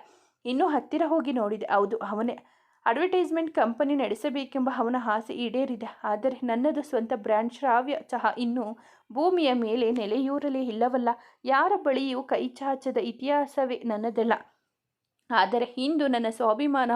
ಇನ್ನೂ ಹತ್ತಿರ ಹೋಗಿ ನೋಡಿದೆ. ಹೌದು, ಅವನೇ. ಅಡ್ವರ್ಟೈಸ್ಮೆಂಟ್ ಕಂಪನಿ ನಡೆಸಬೇಕೆಂಬ ಅವನ ಆಸೆ ಈಡೇರಿದೆ. ಆದರೆ ನನ್ನದು ಸ್ವಂತ ಬ್ರ್ಯಾಂಡ್ ಶ್ರಾವ್ಯ ಚಹಾ ಇನ್ನೂ ಭೂಮಿಯ ಮೇಲೆ ನೆಲೆಯೂರಲೇ ಇಲ್ಲವಲ್ಲ. ಯಾರ ಬಳಿಯೂ ಕೈ ಚಾಚದ ಇತಿಹಾಸವೇ ನನ್ನದಲ್ಲ. ಆದರೆ ಇಂದು ನನ್ನ ಸ್ವಾಭಿಮಾನ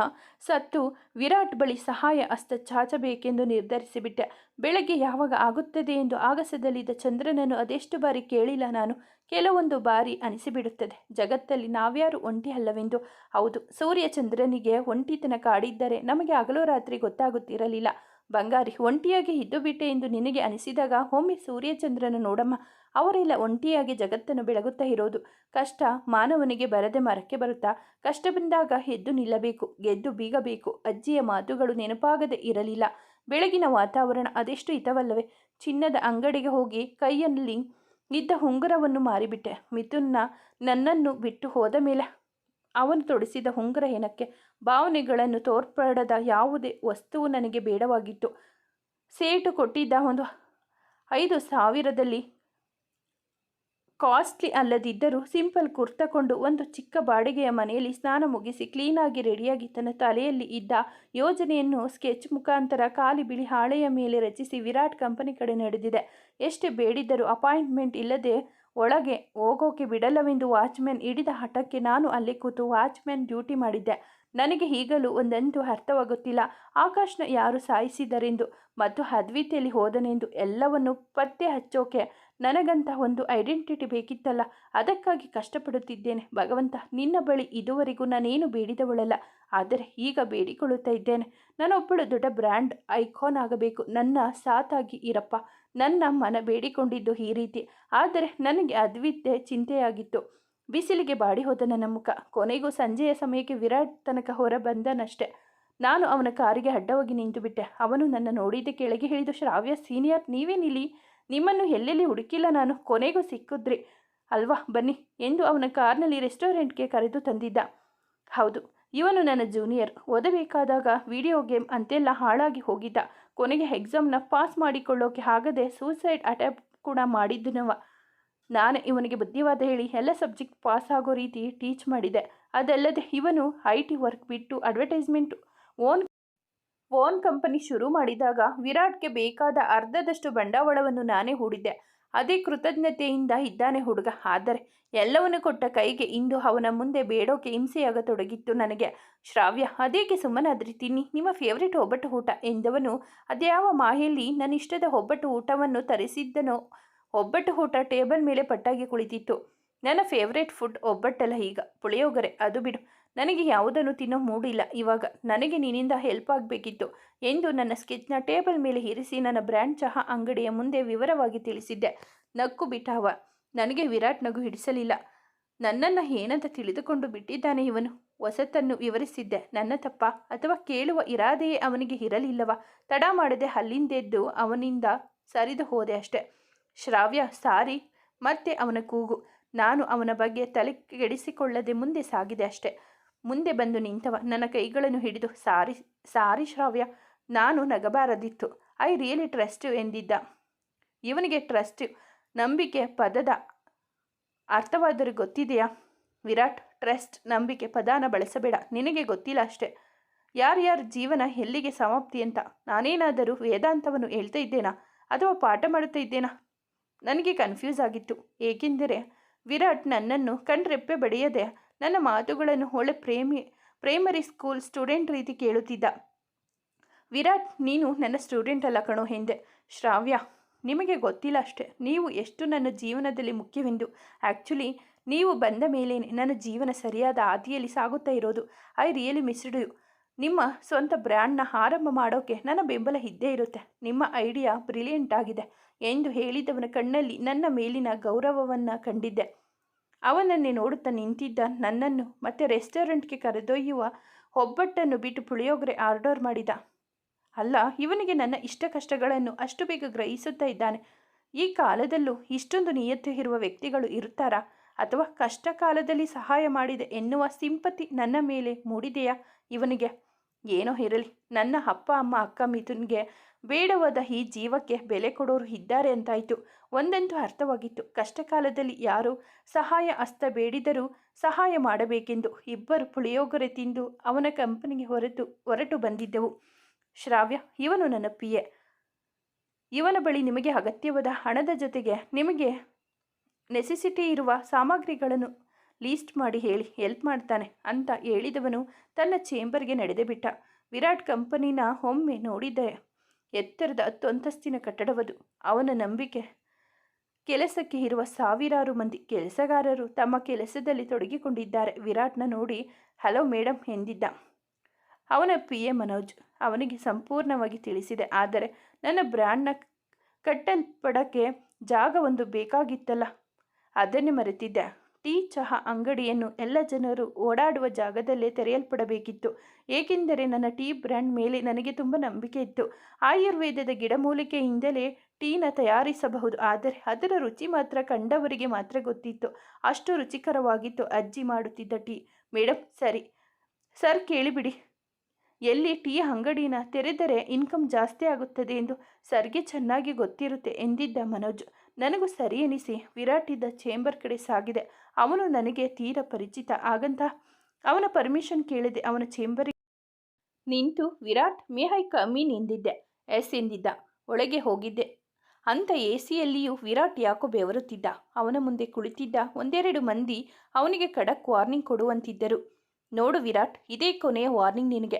ಸತ್ತು ವಿರಾಟ್ ಬಳಿ ಸಹಾಯ ಹಸ್ತ ಚಾಚಬೇಕೆಂದು ನಿರ್ಧರಿಸಿಬಿಟ್ಟೆ. ಬೆಳಗ್ಗೆ ಯಾವಾಗ ಆಗುತ್ತದೆ ಎಂದು ಆಗಸದಲ್ಲಿದ್ದ ಚಂದ್ರನನ್ನು ಅದೆಷ್ಟು ಬಾರಿ ಕೇಳಿಲ್ಲ ನಾನು. ಕೆಲವೊಂದು ಬಾರಿ ಅನಿಸಿಬಿಡುತ್ತದೆ. ಜಗತ್ತಲ್ಲಿ ನಾವ್ಯಾರು ಒಂಟಿ ಅಲ್ಲವೆಂದು? ಹೌದು, ಸೂರ್ಯ ಚಂದ್ರನಿಗೆ ಒಂಟಿತನ ಕಾಡಿದ್ದರೆ ನಮಗೆ ಹಗಲು ರಾತ್ರಿ ಗೊತ್ತಾಗುತ್ತಿರಲಿಲ್ಲ. ಬಂಗಾರಿ, ಒಂಟಿಯಾಗಿ ಇದ್ದುಬಿಟ್ಟೆ ಎಂದು ನಿನಗೆ ಅನಿಸಿದಾಗ ಒಮ್ಮೆ ಸೂರ್ಯಚಂದ್ರನ ನೋಡಮ್ಮ. ಅವರೆಲ್ಲ, ಒಂಟಿಯಾಗಿ ಜಗತ್ತನ್ನು ಬೆಳಗುತ್ತಾ ಇರೋದು. ಕಷ್ಟ ಮಾನವನಿಗೆ ಬರದೆ ಮರಕ್ಕೆ ಬರುತ್ತಾ? ಕಷ್ಟ ಬಂದಾಗ ಎದ್ದು ನಿಲ್ಲಬೇಕು ಗೆದ್ದು ಬೀಗಬೇಕು. ಅಜ್ಜಿಯ ಮಾತುಗಳು ನೆನಪಾಗದೆ ಇರಲಿಲ್ಲ. ಬೆಳಗಿನ ವಾತಾವರಣ ಅದೆಷ್ಟು ಹಿತವಲ್ಲವೇ? ಚಿನ್ನದ ಅಂಗಡಿಗೆ ಹೋಗಿ ಕೈಯಲ್ಲಿ ಇದ್ದ ಉಂಗುರವನ್ನು ಮಾರಿಬಿಟ್ಟೆ. ಮಿಥುನ್ನ ನನ್ನನ್ನು ಬಿಟ್ಟು ಹೋದ ಮೇಲೆ ಅವನು ತೊಡಿಸಿದ ಉಂಗುರ ಏನಕ್ಕೆ ಭಾವನೆಗಳನ್ನು ತೋರ್ಪಡದ ಯಾವುದೇ ವಸ್ತುವು ನನಗೆ ಬೇಡವಾಗಿತ್ತು. ಸೇಟು ಕೊಟ್ಟಿದ್ದ ಒಂದು ಐದು ಸಾವಿರದಲ್ಲಿ ಕಾಸ್ಟ್ಲಿ ಅಲ್ಲದಿದ್ದರೂ ಸಿಂಪಲ್ ಕುರ್ತಕೊಂಡು ಒಂದು ಚಿಕ್ಕ ಬಾಡಿಗೆಯ ಮನೆಯಲ್ಲಿ ಸ್ನಾನ ಮುಗಿಸಿ ಕ್ಲೀನಾಗಿ ರೆಡಿಯಾಗಿ ತನ್ನ ತಲೆಯಲ್ಲಿ ಇದ್ದ ಯೋಜನೆಯನ್ನು ಸ್ಕೆಚ್ ಮುಖಾಂತರ ಖಾಲಿ ಬಿಳಿ ಹಾಳೆಯ ಮೇಲೆ ರಚಿಸಿ ವಿರಾಟ್ ಕಂಪನಿ ಕಡೆ ನಡೆದಿದೆ. ಎಷ್ಟೇ ಬೇಡಿದ್ದರೂ ಅಪಾಯಿಂಟ್ಮೆಂಟ್ ಇಲ್ಲದೆ ಒಳಗೆ ಹೋಗೋಕೆ ಬಿಡಲ್ಲವೆಂದು ವಾಚ್ಮೆನ್ ಹಿಡಿದ ಹಠಕ್ಕೆ ನಾನು ಅಲ್ಲಿ ಕೂತು ವಾಚ್ಮೆನ್ ಡ್ಯೂಟಿ ಮಾಡಿದ್ದೆ. ನನಗೆ ಈಗಲೂ ಒಂದಂತೂ ಅರ್ಥವಾಗುತ್ತಿಲ್ಲ. ಆಕಾಶ್ನ ಯಾರು ಸಾಯಿಸಿದರೆಂದು ಮತ್ತು ಅದ್ವಿತಿಯಲ್ಲಿ ಹೋದನೆಂದು ಎಲ್ಲವನ್ನು ಪತ್ತೆ ಹಚ್ಚೋಕೆ ನನಗಂತ ಒಂದು ಐಡೆಂಟಿಟಿ ಬೇಕಿತ್ತಲ್ಲ. ಅದಕ್ಕಾಗಿ ಕಷ್ಟಪಡುತ್ತಿದ್ದೇನೆ. ಭಗವಂತ, ನಿನ್ನ ಬಳಿ ಇದುವರೆಗೂ ನಾನೇನು ಬೇಡಿದವಳಲ್ಲ. ಆದರೆ ಈಗ ಬೇಡಿಕೊಳ್ಳುತ್ತಾ ಇದ್ದೇನೆ. ನಾನೊಬ್ಬಳು ದೊಡ್ಡ ಬ್ರ್ಯಾಂಡ್ ಐಕಾನ್ ಆಗಬೇಕು. ನನ್ನ ಸಾತಾಗಿ ಇರಪ್ಪ. ನನ್ನ ಮನ ಬೇಡಿಕೊಂಡಿದ್ದು ಈ ರೀತಿ. ಆದರೆ ನನಗೆ ಅದ್ವಿತ್ಯ ಚಿಂತೆಯಾಗಿತ್ತು. ಬಿಸಿಲಿಗೆ ಬಾಡಿ ಹೋದ ನನ್ನ ಮುಖ. ಕೊನೆಗೂ ಸಂಜೆಯ ಸಮಯಕ್ಕೆ ವಿರಾಟ್ ತನಕ ಹೊರ ಬಂದನಷ್ಟೆ. ನಾನು ಅವನ ಕಾರಿಗೆ ಅಡ್ಡವಾಗಿ ನಿಂತು ಬಿಟ್ಟೆ ಅವನು ನನ್ನ ನೋಡಿದ್ದೆ ಕೆಳಗೆ ಹೇಳಿದ, ಶ್ರಾವ್ಯ, ಸೀನಿಯರ್, ನೀವೇ ನಿಲ್ಲಿ. ನಿಮ್ಮನ್ನು ಎಲ್ಲೆಲ್ಲಿ ಹುಡುಕಿಲ್ಲ ನಾನು. ಕೊನೆಗೂ ಸಿಕ್ಕಿದ್ರಿ. ಅಲ್ವಾ? ಬನ್ನಿ. ಎಂದು ಅವನ ಕಾರ್ನಲ್ಲಿ ರೆಸ್ಟೋರೆಂಟ್ಗೆ ಕರೆದು ತಂದಿದ್ದ. ಹೌದು. ಇವನು ನನ್ನ ಜೂನಿಯರ್. ಓದಬೇಕಾದಾಗ ವಿಡಿಯೋ ಗೇಮ್ ಅಂತೆಲ್ಲ ಹಾಳಾಗಿ ಹೋಗಿದ್ದ. ಕೊನೆಗೆ ಎಕ್ಸಾಮ್ನ ಪಾಸ್ ಮಾಡಿಕೊಳ್ಳೋಕೆ ಆಗದೆ ಸೂಸೈಡ್ ಅಟೆಂಪ್ಟ್ ಕೂಡ ಮಾಡಿದ್ದನವ. ನಾನೇ ಇವನಿಗೆ ಬುದ್ಧಿವಾದ ಹೇಳಿ ಎಲ್ಲ ಸಬ್ಜೆಕ್ಟ್ ಪಾಸ್ ಆಗೋ ರೀತಿ ಟೀಚ್ ಮಾಡಿದೆ. ಅದಲ್ಲದೆ ಇವನು ಐ ಟಿ ವರ್ಕ್ ಬಿಟ್ಟು ಅಡ್ವರ್ಟೈಸ್ಮೆಂಟ್ ಓನ್ ಓನ್ ಕಂಪನಿ ಶುರು ಮಾಡಿದಾಗ ವಿರಾಟ್ಗೆ ಬೇಕಾದ ಅರ್ಧದಷ್ಟು ಬಂಡವಾಳವನ್ನು ನಾನೇ ಹೂಡಿದ್ದೆ. ಅದೇ ಕೃತಜ್ಞತೆಯಿಂದ ಇದ್ದಾನೆ ಹುಡುಗ. ಆದರೆ ಎಲ್ಲವನ್ನು ಕೊಟ್ಟ ಕೈಗೆ ಇಂದು ಅವನ ಮುಂದೆ ಬೇಡೋಕೆ ಹಿಂಸೆಯಾಗತೊಡಗಿತ್ತು ನನಗೆ. ಶ್ರಾವ್ಯ, ಅದೇಕೆ ಸುಮ್ಮನಾದ್ರಿ ತಿನ್ನಿ. ನಿಮ್ಮ ಫೇವ್ರೆಟ್ ಒಬ್ಬಟ್ಟು ಊಟ ಎಂದವನು, ಅದ್ಯಾವ ಮಾಹೆಯಲ್ಲಿ ನನ್ನ ಇಷ್ಟದ ಒಬ್ಬಟ್ಟು ಊಟವನ್ನು ತರಿಸಿದ್ದನೋ ಒಬ್ಬಟ್ಟು ಊಟ ಟೇಬಲ್ ಮೇಲೆ ಪಟ್ಟಾಗಿ ಕುಳಿತಿತ್ತು. ನನ್ನ ಫೇವ್ರೇಟ್ ಫುಡ್ ಒಬ್ಬಟ್ಟಲ್ಲ ಈಗ. ಪುಳಿಯೋಗರೆ, ಅದು ಬಿಡು. ನನಗೆ ಯಾವುದನ್ನು ತಿನ್ನೋ ಮೂಡಿಲ್ಲ. ಇವಾಗ ನನಗೆ ನಿನ್ನಿಂದ ಹೆಲ್ಪ್ ಆಗಬೇಕಿತ್ತು ಎಂದು ನನ್ನ ಸ್ಕೆಚ್ನ ಟೇಬಲ್ ಮೇಲೆ ಇರಿಸಿ ನನ್ನ ಬ್ರ್ಯಾಂಡ್ ಚಹಾ ಅಂಗಡಿಯ ಮುಂದೆ ವಿವರವಾಗಿ ತಿಳಿಸಿದ್ದೆ. ನಕ್ಕು ಬಿಟ್ಟಾವ. ನನಗೆ ವಿರಾಟ್ ನಗು ಹಿಡಿಸಲಿಲ್ಲ. ನನ್ನನ್ನು ಏನಂತ ತಿಳಿದುಕೊಂಡು ಬಿಟ್ಟಿದ್ದಾನೆ ಇವನು? ಹೊಸತನ್ನು ವಿವರಿಸಿದ್ದೆ. ನನ್ನ ತಪ್ಪ ಅಥವಾ ಕೇಳುವ ಇರಾದೆಯೇ ಅವನಿಗೆ ಇರಲಿಲ್ಲವ? ತಡ ಮಾಡದೆ. ಅಲ್ಲಿಂದೆದ್ದು ಅವನಿಂದ ಸರಿದು ಹೋದೆ ಅಷ್ಟೆ. ಶ್ರಾವ್ಯ ಸಾರಿ, ಮತ್ತೆ ಅವನ ಕೂಗು. ನಾನು ಅವನ ಬಗ್ಗೆ ತಲೆ ಕೆಡಿಸಿಕೊಳ್ಳದೆ ಮುಂದೆ ಸಾಗಿದೆ ಅಷ್ಟೆ. ಮುಂದೆ ಬಂದು ನಿಂತವ. ನನ್ನ ಕೈಗಳನ್ನು ಹಿಡಿದು, ಸಾರಿ ಸಾರಿ ಶ್ರಾವ್ಯ, ನಾನು ನಗಬಾರದಿತ್ತು. ಐ ರಿಯಲಿ ಟ್ರಸ್ಟ್ ಎಂದಿದ್ದ. ಇವನಿಗೆ ಟ್ರಸ್ಟ್ ನಂಬಿಕೆ ಪದದ ಅರ್ಥವಾದರೂ ಗೊತ್ತಿದೆಯಾ? ವಿರಾಟ್, ಟ್ರಸ್ಟ್, ನಂಬಿಕೆ, ಪದಾನ ಬಳಸಬೇಡ. ನಿನಗೆ ಗೊತ್ತಿಲ್ಲ ಅಷ್ಟೆ. ಯಾರ್ಯಾರ ಜೀವನ ಎಲ್ಲಿಗೆ ಸಮಾಪ್ತಿ ಅಂತ. ನಾನೇನಾದರೂ ವೇದಾಂತವನ್ನು ಹೇಳ್ತಾ ಇದ್ದೇನಾ? ಅಥವಾ ಪಾಠ ಮಾಡುತ್ತಾ ಇದ್ದೇನಾ? ನನಗೆ ಕನ್ಫ್ಯೂಸ್ ಆಗಿತ್ತು. ಏಕೆಂದರೆ ವಿರಾಟ್ ನನ್ನನ್ನು ಕಣ್ರೆಪ್ಪೆ ಬಡಿಯದೆ ನನ್ನ ಮಾತುಗಳನ್ನು ಹೊಳೆ ಪ್ರೇಮಿ ಪ್ರೈಮರಿ ಸ್ಕೂಲ್ ಸ್ಟೂಡೆಂಟ್ ರೀತಿ ಕೇಳುತ್ತಿದ್ದ. ವಿರಾಟ್, ನೀನು ನನ್ನ ಸ್ಟೂಡೆಂಟ್ ಅಲ್ಲ ಕಣೋ ಎಂದೆ ಶ್ರಾವ್ಯ, ನಿಮಗೆ ಗೊತ್ತಿಲ್ಲ ಅಷ್ಟೆ. ನೀವು ಎಷ್ಟು ನನ್ನ ಜೀವನದಲ್ಲಿ ಮುಖ್ಯವೆಂದು. ಆ್ಯಕ್ಚುಲಿ ನೀವು ಬಂದ ಮೇಲೆ ನನ್ನ ಜೀವನ ಸರಿಯಾದ ಹಾದಿಯಲ್ಲಿ ಸಾಗುತ್ತಾ ಇರೋದು. ಐ ರಿಯಲಿ ಮಿಸ್ಡ್ ಯು ನಿಮ್ಮ ಸ್ವಂತ ಬ್ರ್ಯಾಂಡ್ನ ಆರಂಭ ಮಾಡೋಕ್ಕೆ ನನ್ನ ಬೆಂಬಲ ಇದ್ದೇ ಇರುತ್ತೆ. ನಿಮ್ಮ ಐಡಿಯಾ ಬ್ರಿಲಿಯಂಟ್ ಆಗಿದೆ. ಎಂದು ಹೇಳಿದವನ ಕಣ್ಣಲ್ಲಿ ನನ್ನ ಮೇಲಿನ ಗೌರವವನ್ನು ಕಂಡಿದ್ದೆ. ಅವನನ್ನೇ ನೋಡುತ್ತಾ ನಿಂತಿದ್ದ ನನ್ನನ್ನು ಮತ್ತೆ ರೆಸ್ಟೋರೆಂಟ್ಗೆ ಕರೆದೊಯ್ಯುವ ಒಬ್ಬಟ್ಟನ್ನು ಬಿಟ್ಟು ಪುಳಿಯೋಗರೆ ಆರ್ಡರ್ ಮಾಡಿದ. ಅಲ್ಲ, ಇವನಿಗೆ ನನ್ನ ಇಷ್ಟ ಕಷ್ಟಗಳನ್ನು ಅಷ್ಟು ಬೇಗ ಗ್ರಹಿಸುತ್ತಾ ಇದ್ದಾನೆ. ಈ ಕಾಲದಲ್ಲೂ ಇಷ್ಟೊಂದು ನಿಯತ್ತು ಇರುವ ವ್ಯಕ್ತಿಗಳು ಇರುತ್ತಾರಾ ಅಥವಾ ಕಷ್ಟ ಕಾಲದಲ್ಲಿ ಸಹಾಯ ಮಾಡಿದೆ ಎನ್ನುವ ಸಿಂಪತಿ ನನ್ನ ಮೇಲೆ ಮೂಡಿದೆಯಾ? ಇವನಿಗೆ ಏನೋ ಇರಲಿ, ನನ್ನ ಅಪ್ಪ, ಅಮ್ಮ, ಅಕ್ಕ, ಮಿಥುನ್ಗೆ ಬೇಡವಾದ ಈ ಜೀವಕ್ಕೆ ಬೆಲೆ ಕೊಡೋರು ಇದ್ದಾರೆ ಅಂತಾಯಿತು. ಒಂದಂತೂ ಅರ್ಥವಾಗಿತ್ತು. ಕಷ್ಟ ಕಾಲದಲ್ಲಿ ಯಾರು ಸಹಾಯ ಅಸ್ತ ಬೇಡಿದರೂ ಸಹಾಯ ಮಾಡಬೇಕೆಂದು ಇಬ್ಬರು ಪುಳಿಯೋಗರೆ ತಿಂದು ಅವನ ಕಂಪನಿಗೆ ಹೊರತು, ಹೊರಟು ಬಂದಿದ್ದೆವು. ಶ್ರಾವ್ಯ, ಇವನು ನನ್ನ ಪಿಯೆ ಇವನ ಬಳಿ ನಿಮಗೆ ಅಗತ್ಯವಾದ ಹಣದ ಜೊತೆಗೆ ನಿಮಗೆ ನೆಸೆಸಿಟಿ ಇರುವ ಸಾಮಗ್ರಿಗಳನ್ನು ಲೀಸ್ಟ್ ಮಾಡಿ ಹೇಳಿ, ಹೆಲ್ಪ್ ಮಾಡ್ತಾನೆ ಅಂತ ಹೇಳಿದವನು ತನ್ನ ಚೇಂಬರ್ಗೆ ನಡೆದೇ ಬಿಟ್ಟ. ವಿರಾಟ್ ಕಂಪನಿನ ಒಮ್ಮೆ ನೋಡಿದ್ದೆ, ಎತ್ತರದ ಹತ್ತು ಅಂತಸ್ತಿನ ಕಟ್ಟಡವದು. ಅವನ ನಂಬಿಕೆ. ಕೆಲಸಕ್ಕೆ ಇರುವ ಸಾವಿರಾರು ಮಂದಿ ಕೆಲಸಗಾರರು ತಮ್ಮ ಕೆಲಸದಲ್ಲಿ ತೊಡಗಿಕೊಂಡಿದ್ದಾರೆ. ವಿರಾಟ್ನ ನೋಡಿ, ಹಲೋ ಮೇಡಮ್ ಎಂದಿದ್ದ. ಅವನ ಪಿ ಎ ಮನೋಜ್ ಅವನಿಗೆ ಸಂಪೂರ್ಣವಾಗಿ ತಿಳಿಸಿದೆ. ಆದರೆ ನನ್ನ ಬ್ರ್ಯಾಂಡ್ನ ಕಟ್ಟಲ್ಪಡಕ್ಕೆ ಜಾಗ ಒಂದು ಬೇಕಾಗಿತ್ತಲ್ಲ, ಅದನ್ನೇ ಮರೆತಿದ್ದೆ. ಟೀ ಚಹಾ ಅಂಗಡಿಯನ್ನು ಎಲ್ಲ ಜನರು ಓಡಾಡುವ ಜಾಗದಲ್ಲೇ ತೆರೆಯಲ್ಪಡಬೇಕಿತ್ತು. ಏಕೆಂದರೆ ನನ್ನ ಟೀ ಬ್ರ್ಯಾಂಡ್ ಮೇಲೆ ನನಗೆ ತುಂಬ ನಂಬಿಕೆ ಇತ್ತು. ಆಯುರ್ವೇದದ ಗಿಡಮೂಲಿಕೆಯಿಂದಲೇ ಟೀನ ತಯಾರಿಸಬಹುದು. ಆದರೆ ಅದರ ರುಚಿ ಮಾತ್ರ ಕಂಡವರಿಗೆ ಮಾತ್ರ ಗೊತ್ತಿತ್ತು. ಅಷ್ಟು ರುಚಿಕರವಾಗಿತ್ತು ಅಜ್ಜಿ ಮಾಡುತ್ತಿದ್ದ ಟೀ. ಮೇಡಮ್ ಸರಿ. ಸರ್, ಕೇಳಿಬಿಡಿ. ಎಲ್ಲಿ ಟೀ ಅಂಗಡಿನ ತೆರೆದರೆ ಇನ್ಕಮ್ ಜಾಸ್ತಿ ಆಗುತ್ತದೆ ಎಂದು ಸರ್ಗೆ ಚೆನ್ನಾಗಿ ಗೊತ್ತಿರುತ್ತೆ ಎಂದಿದ್ದ ಮನೋಜ್. ನನಗೂ ಸರಿ ಎನಿಸಿ, ವಿರಾಟ್ ಇದ್ದ ಚೇಂಬರ್ ಕಡೆ ಸಾಗಿದೆ. ಅವನು ನನಗೆ ತೀರ ಪರಿಚಿತ. ಆಗಂತ ಅವನ ಪರ್ಮಿಷನ್ ಕೇಳಿದೆ. ಅವನ ಚೇಂಬರಿಗೆ ನಿಂತು ವಿರಾಟ್ ಮೇಹೈ ಕಮ್ಮಿ ಎಂದಿದ್ದೆ ಎಸ್ ಎಂದಿದ್ದ. ಒಳಗೆ ಹೋಗಿದ್ದೆ. ಅಂತ ಎ ಸಿಯಲ್ಲಿಯೂ ವಿರಾಟ್ ಯಾಕೋ ಬೆವರುತ್ತಿದ್ದ. ಅವನ ಮುಂದೆ ಕುಳಿತಿದ್ದ ಒಂದೆರಡು ಮಂದಿ ಅವನಿಗೆ ಖಡಕ್ ವಾರ್ನಿಂಗ್ ಕೊಡುವಂತಿದ್ದರು. ನೋಡು ವಿರಾಟ್, ಇದೇ ಕೊನೆಯ ವಾರ್ನಿಂಗ್ ನಿನಗೆ.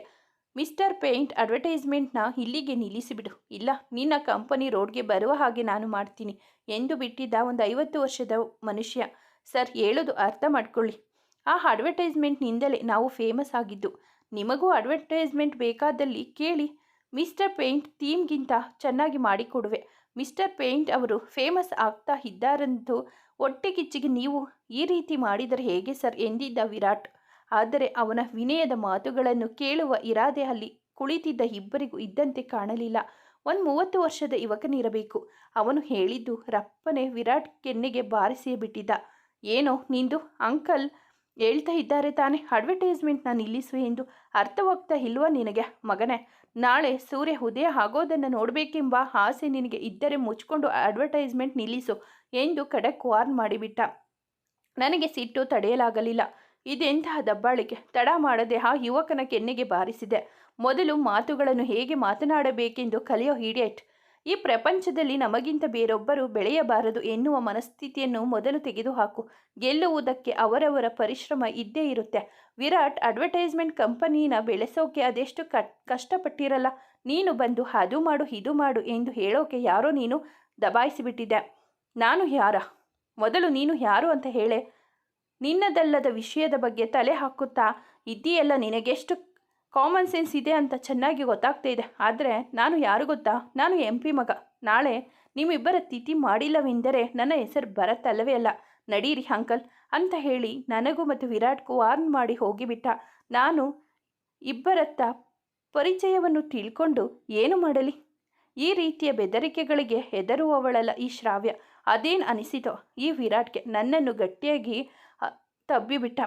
ಮಿಸ್ಟರ್ ಪೇಂಟ್ ಅಡ್ವರ್ಟೈಸ್ಮೆಂಟ್ನ ಇಲ್ಲಿಗೆ ನಿಲ್ಲಿಸಿಬಿಡು. ಇಲ್ಲ, ನಿನ್ನ ಕಂಪನಿ ರೋಡ್ಗೆ ಬರುವ ಹಾಗೆ ನಾನು ಮಾಡ್ತೀನಿ ಎಂದು ಬಿಟ್ಟಿದ್ದ ಒಂದು ಐವತ್ತು ವರ್ಷದ ಮನುಷ್ಯ. ಸರ್, ಹೇಳೋದು ಅರ್ಥ ಮಾಡ್ಕೊಳ್ಳಿ. ಆ ಅಡ್ವರ್ಟೈಸ್ಮೆಂಟ್ನಿಂದಲೇ ನಾವು ಫೇಮಸ್ ಆಗಿದ್ದು. ನಿಮಗೂ ಅಡ್ವರ್ಟೈಸ್ಮೆಂಟ್ ಬೇಕಾದಲ್ಲಿ ಕೇಳಿ. ಮಿಸ್ಟರ್ ಪೇಂಟ್ ಥೀಮ್ಗಿಂತ ಚೆನ್ನಾಗಿ ಮಾಡಿಕೊಡುವೆ. ಮಿಸ್ಟರ್ ಪೇಂಟ್ ಅವರು ಫೇಮಸ್ ಆಗ್ತಾ ಇದ್ದಾರಂತೂ ಒಟ್ಟೆಗಿಚ್ಚಿಗೆ ನೀವು ಈ ರೀತಿ ಮಾಡಿದರೆ ಹೇಗೆ ಸರ್? ಎಂದಿದ್ದ ವಿರಾಟ್. ಆದರೆ ಅವನ ವಿನಯದ ಮಾತುಗಳನ್ನು ಕೇಳುವ ಇರಾದೆ ಅಲ್ಲಿ ಕುಳಿತಿದ್ದ ಇಬ್ಬರಿಗೂ ಇದ್ದಂತೆ ಕಾಣಲಿಲ್ಲ. ಒಂದು ಮೂವತ್ತು ವರ್ಷದ ಯುವಕನಿರಬೇಕು. ಅವನು ಹೇಳಿದ್ದು ರಪ್ಪನೆ ವಿರಾಟ್ ಕೆನ್ನೆಗೆ ಬಾರಿಸಿಯೇ ಬಿಟ್ಟಿದ್ದ. ಏನೋ ನಿಂದು ಅಂಕಲ್ ಹೇಳ್ತಾ ಇದ್ದಾರೆ ತಾನೇ. ಅಡ್ವರ್ಟೈಸ್ಮೆಂಟ್ನ ನಿಲ್ಲಿಸು ಎಂದು ಅರ್ಥವಾಗ್ತಾ ಇಲ್ವಾ ನಿನಗೆ? ಮಗನೇ, ನಾಳೆ ಸೂರ್ಯ ಉದಯ ಆಗೋದನ್ನು ನೋಡಬೇಕೆಂಬ ಆಸೆ ನಿನಗೆ ಇದ್ದರೆ ಮುಚ್ಕೊಂಡು ಅಡ್ವರ್ಟೈಸ್ಮೆಂಟ್ ನಿಲ್ಲಿಸು ಎಂದು ಕಡೆ ವಾರ್ನ್ ಮಾಡಿಬಿಟ್ಟ. ನನಗೆ ಸಿಟ್ಟು ತಡೆಯಲಾಗಲಿಲ್ಲ. ಇದೆಂತಹ ದಬ್ಬಾಳಿಕೆ? ತಡ ಮಾಡದೆ ಆ ಯುವಕನ ಕೆನ್ನೆಗೆ ಬಾರಿಸಿದೆ. ಮೊದಲು ಮಾತುಗಳನ್ನು ಹೇಗೆ ಮಾತನಾಡಬೇಕೆಂದು ಕಲಿಯೋ ಹೀಡಿಯಟ್ ಈ ಪ್ರಪಂಚದಲ್ಲಿ ನಮಗಿಂತ ಬೇರೊಬ್ಬರು ಬೆಳೆಯಬಾರದು ಎನ್ನುವ ಮನಸ್ಥಿತಿಯನ್ನು ಮೊದಲು ತೆಗೆದುಹಾಕು. ಗೆಲ್ಲುವುದಕ್ಕೆ ಅವರವರ ಪರಿಶ್ರಮ ಇದ್ದೇ ಇರುತ್ತೆ. ವಿರಾಟ್ ಅಡ್ವರ್ಟೈಸ್ಮೆಂಟ್ ಕಂಪನಿನ ಬೆಳೆಸೋಕೆ ಅದೆಷ್ಟು ಕಷ್ಟಪಟ್ಟಿರಲ್ಲ. ನೀನು ಬಂದು ಅದು ಮಾಡು, ಇದು ಮಾಡು ಎಂದು ಹೇಳೋಕೆ ಯಾರೋ ನೀನು ದಬಾಯಿಸಿಬಿಟ್ಟಿದ್ದೆ. ನಾನು ಯಾರ? ಮೊದಲು ನೀನು ಯಾರು ಅಂತ ಹೇಳೆ. ನಿನ್ನದಲ್ಲದ ವಿಷಯದ ಬಗ್ಗೆ ತಲೆ ಹಾಕುತ್ತಾ ಇದ್ದೀಯಲ್ಲ ನಿನಗೆಷ್ಟು ಕಾಮನ್ ಸೆನ್ಸ್ ಇದೆ ಅಂತ ಚೆನ್ನಾಗಿ ಗೊತ್ತಾಗ್ತಾ ಇದೆ. ಆದರೆ ನಾನು ಯಾರು ಗೊತ್ತಾ? ನಾನು ಎಂ ಪಿ ಮಗ. ನಾಳೆ ನಿಮ್ಮಿಬ್ಬರ ತಿಥಿ ಮಾಡಿಲ್ಲವೆಂದರೆ ನನ್ನ ಹೆಸರು ಬರತ್ತಲ್ಲವೇ ಅಲ್ಲ. ನಡೀರಿ ಅಂಕಲ್ ಅಂತ ಹೇಳಿ ನನಗೂ ಮತ್ತು ವಿರಾಟ್ಗೂ ವಾರ್ನ್ ಮಾಡಿ ಹೋಗಿಬಿಟ್ಟ. ನಾನು ಇಬ್ಬರತ್ತ ಪರಿಚಯವನ್ನು ತಿಳ್ಕೊಂಡು ಏನು ಮಾಡಲಿ? ಈ ರೀತಿಯ ಬೆದರಿಕೆಗಳಿಗೆ ಹೆದರುವವಳಲ್ಲ ಈ ಶ್ರಾವ್ಯ. ಅದೇನು ಅನಿಸಿತೋ ಈ ವಿರಾಟ್ಗೆ ನನ್ನನ್ನು ಗಟ್ಟಿಯಾಗಿ ತಬ್ಬಿಬಿಟ್ಟ.